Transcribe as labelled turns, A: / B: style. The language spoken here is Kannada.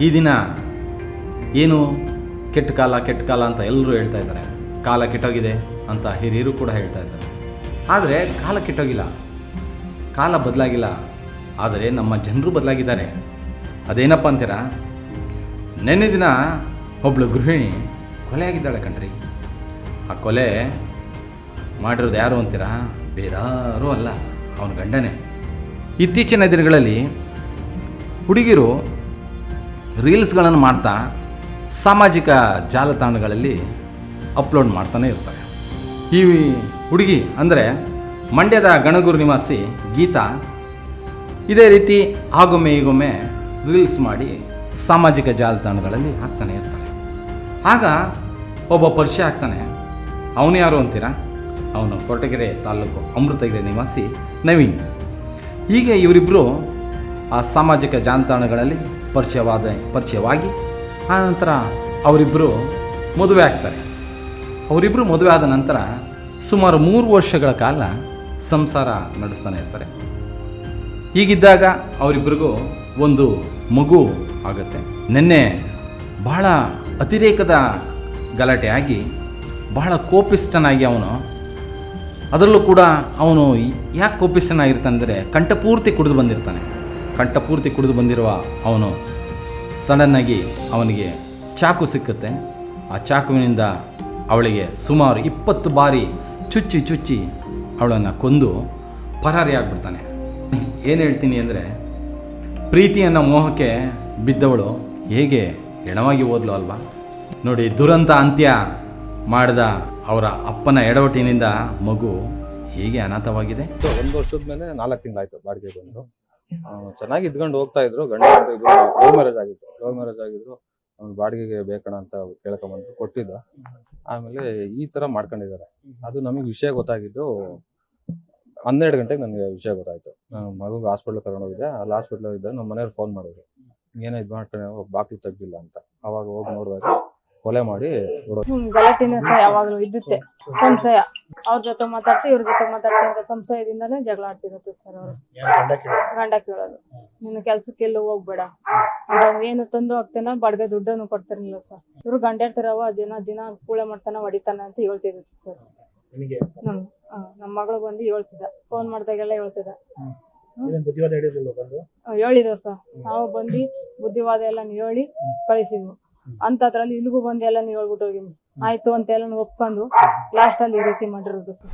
A: ಈ ದಿನ ಏನು ಕೆಟ್ಟ ಕಾಲ ಕೆಟ್ಟ ಕಾಲ ಅಂತ ಎಲ್ಲರೂ ಹೇಳ್ತಾ ಇದ್ದಾರೆ. ಕಾಲ ಕೆಟ್ಟೋಗಿದೆ ಅಂತ ಹಿರಿಯರು ಕೂಡ ಹೇಳ್ತಾ ಇದ್ದಾರೆ. ಆದರೆ ಕಾಲ ಕೆಟ್ಟೋಗಿಲ್ಲ. ಕಾಲ ಬದಲಾಗಿಲ್ಲ. ಆದರೆ ನಮ್ಮ ಜನರು ಬದಲಾಗಿದ್ದಾರೆ. ಅದೇನಪ್ಪ ಅಂತೀರಾ? ನೆನ್ನೆ ದಿನ ಒಬ್ಬಳು ಗೃಹಿಣಿ ಕೊಲೆಯಾಗಿದ್ದಾಳೆ ಕಣ್ರಿ. ಆ ಕೊಲೆ ಮಾಡಿರೋದು ಯಾರು ಅಂತೀರಾ? ಬೇರಾರೂ ಅಲ್ಲ. ಅವನ ಗಂಡನೇ. ಇತ್ತೀಚಿನ ದಿನಗಳಲ್ಲಿ ಹುಡುಗಿರು ರೀಲ್ಸ್ಗಳನ್ನು ಮಾಡ್ತಾ ಸಾಮಾಜಿಕ ಜಾಲತಾಣಗಳಲ್ಲಿ ಅಪ್ಲೋಡ್ ಮಾಡ್ತಾನೆ ಇರ್ತಾರೆ. ಈ ಹುಡುಗಿ ಅಂದರೆ ಮಂಡ್ಯದ ಗಣಗೂರು ನಿವಾಸಿ ಗೀತಾ, ಇದೇ ರೀತಿ ಆಗೊಮ್ಮೆ ಈಗೊಮ್ಮೆ ರೀಲ್ಸ್ ಮಾಡಿ ಸಾಮಾಜಿಕ ಜಾಲತಾಣಗಳಲ್ಲಿ ಹಾಕ್ತಾನೆ ಇರ್ತಾನೆ ಆಗ ಒಬ್ಬ ಪರಿಚಯ ಆಗ್ತಾನೆ. ಅವನು ಯಾರು ಅಂತೀರಾ? ಅವನು ಕೊರಟಗೆರೆ ತಾಲೂಕು ಅಮೃತಗಿರಿ ನಿವಾಸಿ ನವೀನ್. ಹೀಗೆ ಇವರಿಬ್ಬರು ಆ ಸಾಮಾಜಿಕ ಜಾಲತಾಣಗಳಲ್ಲಿ ಪರಿಚಯವಾದ ಪರಿಚಯವಾಗಿ ಆನಂತರ ಅವರಿಬ್ಬರು ಮದುವೆ ಆಗ್ತಾರೆ. ಅವರಿಬ್ಬರು ಮದುವೆ ಆದ ನಂತರ ಸುಮಾರು ಮೂರು ವರ್ಷಗಳ ಕಾಲ ಸಂಸಾರ ನಡೆಸ್ತಾನೆ ಇರ್ತಾರೆ. ಹೀಗಿದ್ದಾಗ ಅವರಿಬ್ಬರಿಗೂ ಒಂದು ಮಗು ಆಗುತ್ತೆ. ನಿನ್ನೆ ಬಹಳ ಅತಿರೇಕದ ಗಲಾಟೆಯಾಗಿ ಬಹಳ ಕೋಪಿಷ್ಟನಾಗಿ ಅವನು, ಅದರಲ್ಲೂ ಕೂಡ ಅವನು ಯಾಕೆ ಕೋಪಿಷ್ಟನಾಗಿರ್ತಾನೆ ಅಂದರೆ ಕಂಠಪೂರ್ತಿ ಕುಡಿದು ಬಂದಿರ್ತಾನೆ. ಕಂಠಪೂರ್ತಿ ಕುಡಿದು ಬಂದಿರುವ ಅವನು ಸಡನ್ನಾಗಿ ಅವನಿಗೆ ಚಾಕು ಸಿಕ್ಕುತ್ತೆ. ಆ ಚಾಕುವಿನಿಂದ ಅವಳಿಗೆ ಸುಮಾರು ಇಪ್ಪತ್ತು ಬಾರಿ ಚುಚ್ಚಿ ಚುಚ್ಚಿ ಅವಳನ್ನು ಕೊಂದು ಪರಾರಿಯಾಗ್ಬಿಡ್ತಾನೆ ಏನು ಹೇಳ್ತೀನಿ ಅಂದರೆ ಪ್ರೀತಿಯನ್ನು ಮೋಹಕ್ಕೆ ಬಿದ್ದವಳು ಹೇಗೆ ಹೆಣವಾಗಿ ಓದ್ಲು ಅಲ್ವಾ? ನೋಡಿ, ದುರಂತ ಅಂತ್ಯ ಮಾಡಿದ ಅವರ ಅಪ್ಪನ ಎಡವಟಿನಿಂದ ಮಗು ಹೇಗೆ ಅನಾಥವಾಗಿದೆ?
B: ಒಂದು ವರ್ಷದ ಮೇಲೆ ನಾಲ್ಕು ತಿಂಗಳಾಯ್ತು ಬಾಡಿಗೆ ಬಂದು. ಚೆನ್ನಾಗಿ ಇದ್ಕೊಂಡು ಹೋಗ್ತಾ ಇದ್ರು. ಗಂಡ ಹೆಂಡ್ತಿ ಇಬ್ರು ಲವ್ ಮ್ಯಾರೇಜ್ ಆಗಿತ್ತು. ಲವ್ ಮ್ಯಾರೇಜ್ ಆಗಿದ್ರು, ಅವ್ನು ಬಾಡಿಗೆಗೆ ಬೇಕಣ ಅಂತ ಕೇಳ್ಕೊಂಬಂದು ಕೊಟ್ಟಿದ್ದ. ಆಮೇಲೆ ಈ ತರ ಮಾಡ್ಕೊಂಡಿದ್ದಾರೆ. ಅದು ನಮಗೆ ವಿಷಯ ಗೊತ್ತಾಗಿದ್ದು, ಹನ್ನೆರಡು ಗಂಟೆಗೆ ನನಗೆ ವಿಷಯ ಗೊತ್ತಾಯ್ತು. ನಾನು ಮಗುಗೆ ಹಾಸ್ಪಿಟ್ಲ್ ಕರ್ಕೊಂಡು ಹೋಗಿದ್ದೆ. ಅಲ್ಲಿ ಹಾಸ್ಪಿಟ್ಲ್ ಇದ್ದ ನಮ್ಮ ಮನೆಯವ್ರು ಫೋನ್ ಮಾಡಿದ್ರು. ಏನೋ ಇದು ಮಾಡ್ಕೊಂಡು ಬಾಕ್ಲು ತೆಗ್ದಿಲ್ಲ ಅಂತ. ಅವಾಗ ಹೋಗಿ ನೋಡಿದಾಗ, ಕೊಲೆ ಮಾಡಿ
C: ಗಲಾಟೆನೇ ಯಾವಾಗಲೂ ಇದ್ದುತ್ತೆ. ಸಂಶಯ. ಅವ್ರ ಜೊತೆ ಮಾತಾಡ್ತಿ ಇವ್ರ ಜೊತೆ ಮಾತಾಡ್ತಿ ಅಂತ ಸಂಶಯದಿಂದಾನೇ ಜಗಳ ಆಡ್ತಿರುತ್ತೆ ಸರ್ ಅವರು. ಗಂಡ ಕೇಳೋದು? ನಿನ್ನ ಕೆಲ್ಸಕ್ಕೆ ಎಲ್ಲೂ ಹೋಗ್ಬೇಡ. ಏನು ತಂದು ಹಾಕ್ತೇನ ಬಡ್ಗೆ ದುಡ್ಡನ್ನು ಕೊಡ್ತಿರ್ಲಿಲ್ಲ ಸರ್ ಇವ್ರು ಗಂಡ ಇರ್ತಾರವ ದಿನ ದಿನ ಕೂಳೆ ಮಾಡ್ತಾನ ಹೊಡಿತಾನ ಅಂತ ಹೇಳ್ತಿರುತ್ತೆ ಸರ್ ನಮ್ ನಮ್ಮ ಮಗಳು ಬಂದು ಹೇಳ್ತಿದ್ದ. ಫೋನ್ ಮಾಡ್ದಾಗೆಲ್ಲ ಹೇಳ್ತಿದ್ದ. ಹೇಳಿದ್ರು ಸರ್ ನಾವು ಬಂದು ಬುದ್ಧಿವಾದ ಎಲ್ಲ ಹೇಳಿ ಕಳಿಸಿದ್ವು. ಅಂತದ್ರಲ್ಲಿ ಇಲ್ಲಿಗೂ ಬಂದು ಎಲ್ಲ ಹೇಳ್ಬಿಟ್ಟು ಹೋಗಿದ್ವಿ ಆಯ್ತು ಅಂತ ಎಲ್ಲ ಒಪ್ಕೊಂಡು ಲಾಸ್ಟ್ ಅಲ್ಲಿ ಈ ರೀತಿ ಮಾಡಿರೋದು ಸರ್